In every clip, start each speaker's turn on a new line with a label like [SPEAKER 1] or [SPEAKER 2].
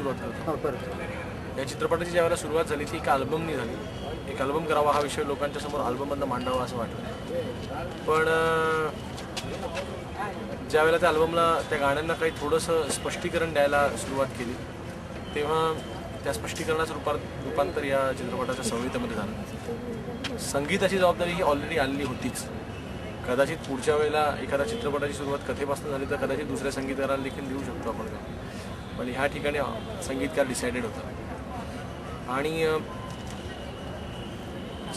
[SPEAKER 1] सुरुवात करतो
[SPEAKER 2] बरं
[SPEAKER 1] या चित्रपटाची ज्यावेळेला सुरुवात झाली ती एका अल्बमनी झाली एक अल्बम करावा हा विषय लोकांच्या समोर अल्बममधनं मांडावा असं वाटलं. पण अं, ज्यावेळेला त्या अल्बमला त्या गाण्यांना काही थोडंसं स्पष्टीकरण द्यायला सुरुवात केली तेव्हा त्या स्पष्टीकरणाचं रूपार रूपांतर या चित्रपटाच्या संहितेमध्ये झालं. संगीताची जबाबदारी ही ऑलरेडी आणली होतीच. कदाचित पुढच्या वेळेला एखाद्या चित्रपटाची सुरुवात कथेपासून झाली तर कदाचित दुसऱ्या संगीतकाराला देखील देऊ शकतो आपण. पण ह्या ठिकाणी संगीतकार डिसाइडेड होता. आणि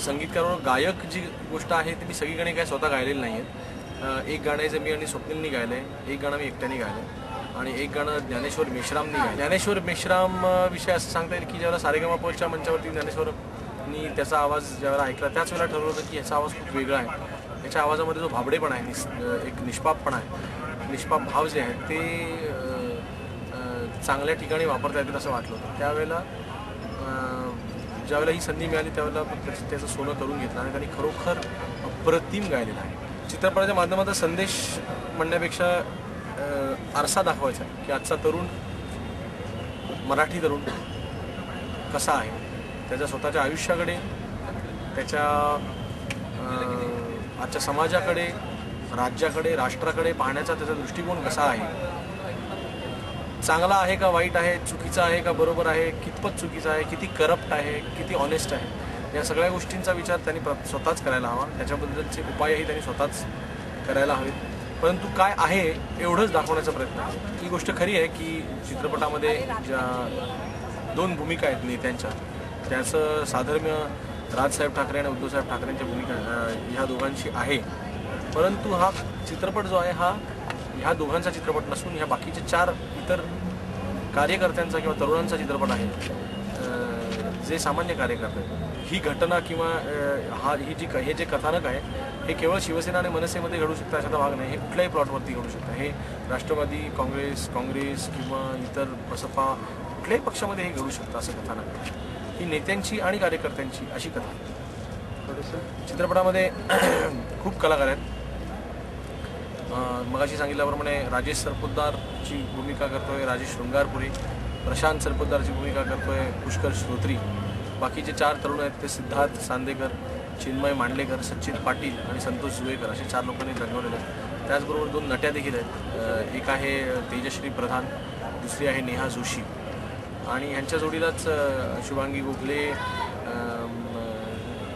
[SPEAKER 1] संगीतकार गायक जी गोष्ट आहे ती मी सगळीकडे काय स्वतः गायलेली नाही आहे एक गाणं आहे जे मी आणि स्वप्नीलनी गायलं आहे एक गाणं मी एकट्याने गायलं आहे आणि एक गाणं ज्ञानेश्वर मेश्रामनी गायलं ज्ञानेश्वर मेश्राम विषय असं सांगता येईल की ज्यावेळेला सारेगमापच्या मंचावरती ज्ञानेश्वरनी त्याचा आवाज ज्यावेळेला ऐकला त्याच वेळेला ठरवलं होतं की याचा आवाज खूप वेगळा आहे. याच्या आवाजामध्ये जो भाबडेपणा आहे निस एक निष्पापपणा आहे. निष्पाप भाव जे आहे ते चांगल्या ठिकाणी वापरता येतील असं वाटलं होतं. त्यावेळेला ज्यावेळेला ही संधी मिळाली त्यावेळेला त्याचं त्याचं सोनं करून घेतलं आणि त्यांनी खरोखर अप्रतिम गायलेलं आहे. चित्रपटाच्या माध्यमातून संदेश म्हणण्यापेक्षा आरसा दाखवायचा आहे की आजचा तरुण मराठी तरुण कसा आहे? त्याच्या स्वतःच्या आयुष्याकडे त्याच्या आजच्या समाजाकडे राज्याकडे राष्ट्राकडे पाहण्याचा त्याचा दृष्टिकोन कसा आहे? चांगला आहे का वाईट आहे चुकीचा आहे का बरोबर आहे कितपत चुकीचा आहे किती करप्ट आहे किती ऑनेस्ट आहे या सगळ्या गोष्टींचा विचार त्यांनी स्वतःच करायला हवा. त्याच्याबद्दलचे उपायही त्यांनी स्वतःच करायला हवेत. परंतु काय आहे एवढंच दाखवण्याचा प्रयत्न ही गोष्ट खरी आहे की चित्रपटामध्ये ज्या दोन भूमिका आहेत नेत्यांच्या त्याचं साधर्म्य राजसाहेब ठाकरे आणि उद्धवसाहेब ठाकरेंच्या भूमिका ह्या दोघांची आहे. परंतु हा चित्रपट जो आहे हा ह्या दोघांचा चित्रपट नसून ह्या बाकीचे चार इतर कार्यकर्त्यांचा किंवा तरुणांचा चित्रपट आहे जे सामान्य कार्यकर्ते. ही घटना किंवा हा ही जी हे जे कथानक आहे हे केवळ शिवसेना आणि मनसेमध्ये घडू शकतं अशाचा भाग नाही हे कुठल्याही प्लॉटवरती घडू शकतं हे राष्ट्रवादी काँग्रेस काँग्रेस किंवा इतर बसपा कुठल्याही पक्षामध्ये हे घडू शकतं असं कथानक आहे. ही नेत्यांची आणि कार्यकर्त्यांची अशी कथा आहे. चित्रपटामध्ये खूप कलाकार आहेत मगाशी सांगितल्याप्रमाणे राजेश सरपोतदारची भूमिका करतोय राजेश शृंगारपुरी प्रशांत सरपोतदारची भूमिका करतोय पुष्कर श्रोत्री. बाकीचे चार तरुण आहेत ते सिद्धार्थ सांदेकर चिन्मय मांडलेकर सचिन पाटील आणि संतोष जुवेकर असे चार लोकांनी रंगवलेले आहेत. त्याचबरोबर दोन नट्या देखील आहेत. एक आहे तेजश्री प्रधान दुसरी आहे नेहा जोशी. आणि ह्यांच्या जोडीलाच शुभांगी गोखले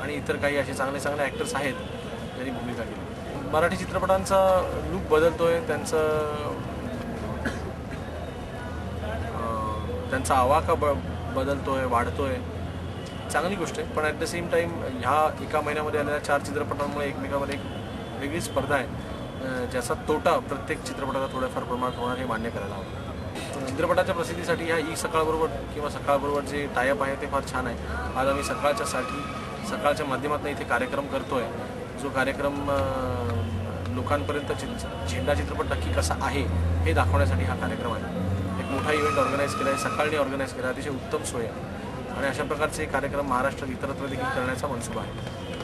[SPEAKER 1] आणि इतर काही असे चांगले चांगले ॲक्टर्स आहेत ज्यांनी भूमिका केली. मराठी चित्रपटांचा लूक बदलतोय त्यांचं त्यांचा आवाका ब बदलतोय वाढतोय. चांगली गोष्ट आहे पण ॲट द सेम टाईम ह्या एका महिन्यामध्ये आलेल्या चार चित्रपटांमुळे एकमेकामध्ये एक वेगळी स्पर्धा आहे. ज्याचा तोटा प्रत्येक चित्रपटाला थोड्याफार प्रमाणात होणार हे मान्य करायला हवं. चित्रपटाच्या प्रसिद्धीसाठी ह्या ई सकाळबरोबर किंवा सकाळबरोबर जे टायअप आहे ते फार छान आहे. आज आम्ही सकाळच्यासाठी सकाळच्या माध्यमातून इथे कार्यक्रम करतोय. जो कार्यक्रम लोकांपर्यंत झेंडा चित्रपट नक्की कसा आहे हे दाखवण्यासाठी हा कार्यक्रम आहे. एक मोठा इव्हेंट ऑर्गनाईज केला आहे. सकाळने ऑर्गनाईज केला अतिशय उत्तम सोय आहे. आणि अशा प्रकारचे कार्यक्रम महाराष्ट्रात इतरत्र देखील करण्याचा मनसुबा आहे.